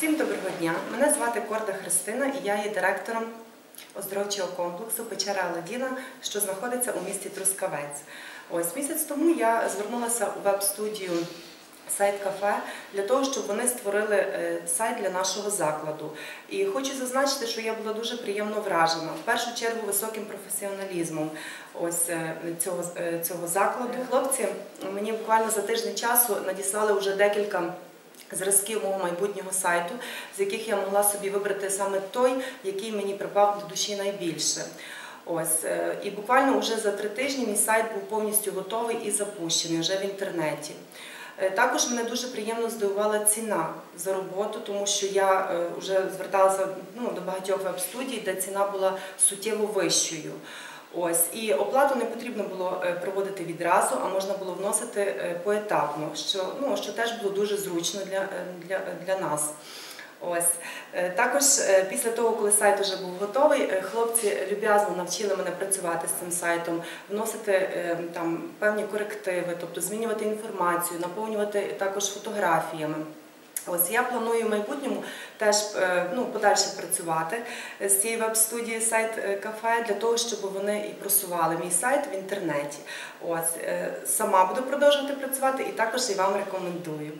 Всім доброго дня. Мене звати Корда Христина і я є директором оздоровчого комплексу Печера Аладдіна, що знаходиться у місті Трускавець. Ось місяць тому я звернулася у веб-студію сайт кафе для того, щоб вони створили е, сайт для нашого закладу. І хочу зазначити, що я була дуже приємно вражена. В першу чергу високим професіоналізмом ось е, цього, е, цього закладу. Хлопці мені буквально за тиждень часу надіслали вже декілька. Зразків мого майбутнього сайту, з яких я могла собі вибрати саме той, який мені припав до душі найбільше. Ось е, і буквально вже за три тижні мій сайт був повністю готовий і запущений вже в інтернеті. Е, Також мене дуже приємно здивувала ціна за роботу, тому що я е, вже зверталася ну, до багатьох веб-студій, де ціна була суттєво вищою. Ось і оплату не потрібно було е, проводити відразу, а можна було вносити е, поетапно, що ну що теж було дуже зручно для, е, для, для нас. Ось також після того, коли сайт вже був готовий, хлопці люб'язно навчили мене працювати з цим сайтом, вносити там певні корективи, тобто змінювати інформацію, наповнювати також фотографіями. Ось я планую в майбутньому теж е, ну, подальше працювати з цією веб-студією сайт е, кафе для того, щоб вони і просували мій сайт в інтернеті. Ось е, сама буду продовжувати працювати і також і вам рекомендую.